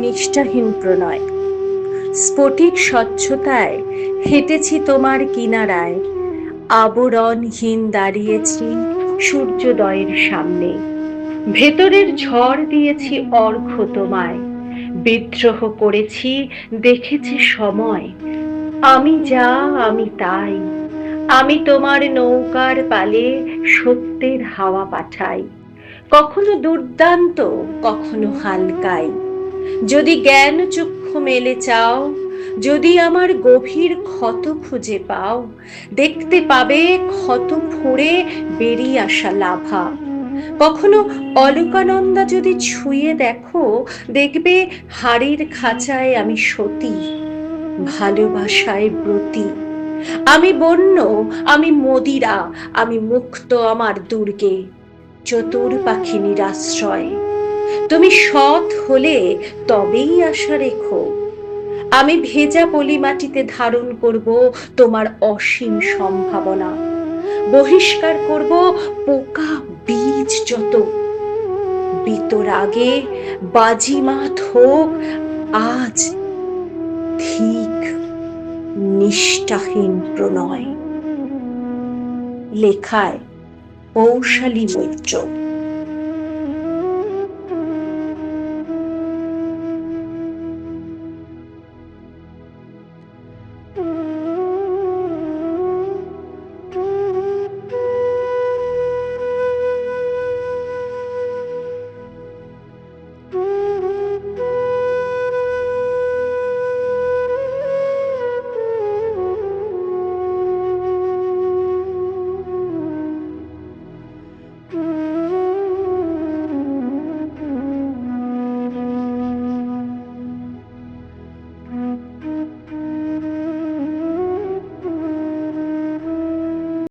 নিষ্ঠাহীন প্রণয়। স্ফটিক স্বচ্ছতায় হেঁটেছি তোমার কিনারায়। আবরণহীন দাঁড়িয়েছি সূর্যোদয়ের সামনে। ভেতরের ঝড় দিয়েছি অর্ঘ তোমায়। বিদ্রোহ করেছি, দেখেছি সময়। আমি যা, আমি তাই। আমি তোমার নৌকার পালে সত্যের হাওয়া পাঠাই। কখনো দুর্দান্ত, কখনো হালকাই। যদি জ্ঞান চক্ষু মেলে চাও, যদি আমার গভীর ক্ষত খুঁজে পাও, দেখতে পাবে ক্ষত ফুঁড়ে বেরিয়ে আসা লাভা। কখনো অলোকানন্দা যদি ছুঁয়ে দেখো, দেখবে হাড়ির খাঁচায় আমি সতী, ভালোবাসায় ব্রতী। আমি বন্য, আমি মদিরা, আমি মুক্ত আমার দুর্গে। চতুর পাখি নিরাশ্রয় তুমি সৎ হলে তবেই আশা রেখো। আমি ভেজা পলি মাটিতে ধারণ করব তোমার অসীম সম্ভাবনা। বহিষ্কার করব পোকা বীজ যত। বিতরাগে বাজিমাত হোক, আজ ঠিক নিষ্ঠাহীন প্রণয়। লেখায় পৌশালী মৈত্র।